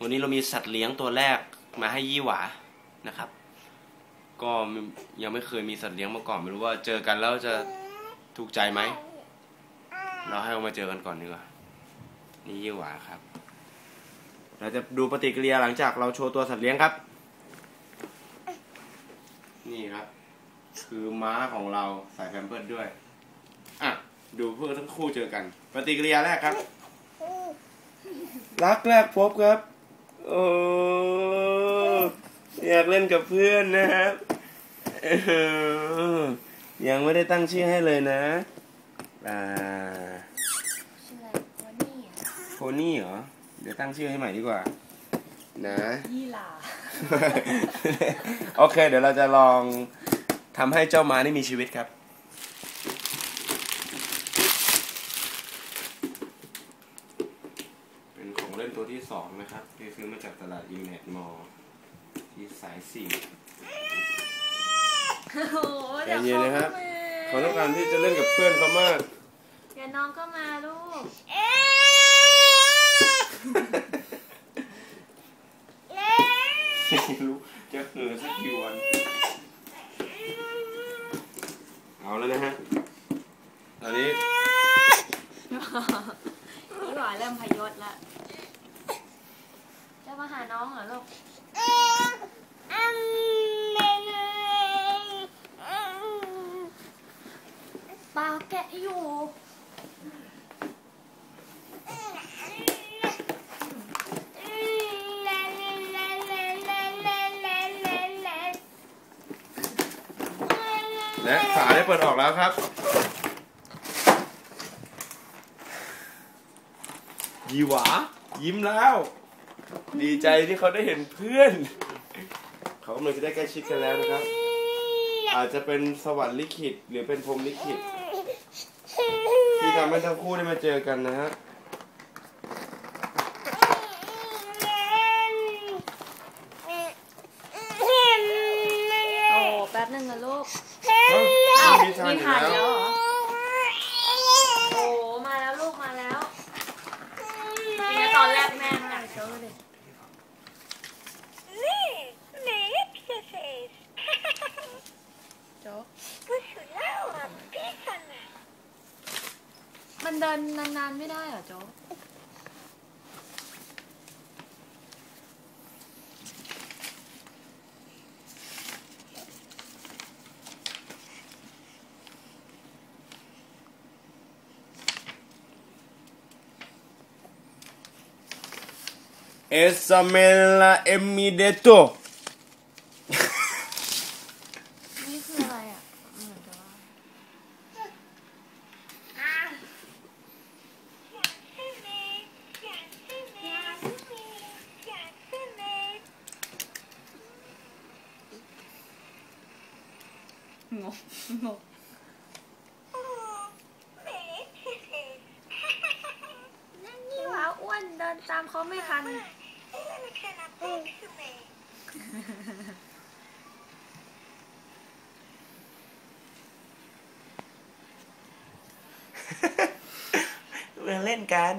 วันนี้เรามีสัตว์เลี้ยงตัวแรกมาให้ยี่หวานะครับ ก็ยังไม่เคยมีสัตว์เลี้ยงมาก่อนไม่รู้ว่าเจอกันแล้วจะถูกใจไหม เราให้เขามาเจอกันก่อนดีกว่า นี่ยี่หวาครับ เราจะดูปฏิกิริยาหลังจากเราโชว์ตัวสัตว์เลี้ยงครับ นี่ครับ คือม้าของเราใส่แพมเพิร์ดด้วย อะ ดูเพื่อทั้งคู่เจอกัน ปฏิกิริยาแรกครับ รักแรกพบครับ โอ้อยากเล่นกับเพื่อนนะครับเออยังไม่ได้ตั้งชื่อให้เลยนะอ่าชื่ออะไรวะนี่อะโพนี่เหรอ เดี๋ยวตั้งชื่อให้ใหม่ดีกว่า นะยี่หลาโอเค เดี๋ยวเราจะลองทำให้เจ้าม้านี่มีชีวิตครับ เป็นของเล่นตัวที่สองนะครับที่ซื้อมาจากตลาดอิมแมทมอลที่สายสี่โอ้โหใจเดี๋ยวเย็นนะครับ เขาเขาก็ต้องมาการที่จะเล่นกับเพื่อนเขามาก เดี๋ยวน้องก็มาลูก ไม่รู้จะเหือสักกี่วัน เอาแล้วนะฮะ ตอนนี้ยี่หวาเริ่มพยศละจะ มาหาน้องเหรอลูกเปล่าแกะอยู่และฝาได้เปิดออกแล้วครับ ยีหวา ยิ้มแล้ว ดีใจที่เขาได้เห็นเพื่อน เขากำลังจะได้ใกล้ชิดกันแล้วนะครับ อาจจะเป็นสวรรค์ลิขิต หรือเป็นพรหมลิขิต ที่ทำให้ทั้งคู่ได้มาเจอกันนะฮะโอ้แป๊บนึงนะลูกเอ้าอ้าวมีมีทานอยู่ถ่ายแล้แล้ว ว เหรอ โอ้มาแล้วลูกมาแล้วนี่ตอนแรกแม่ไม่อยากเจอเลย โจ๊กมัน เดินนานๆไม่ได้เหรอโจ๊กเอสเมลาเอมิเดโต นี่คืออะไรอะเหมือนกับว่า งงงงนี่ว้าอ้วนเดินตามเขาไม่ทันมาเล่นกัน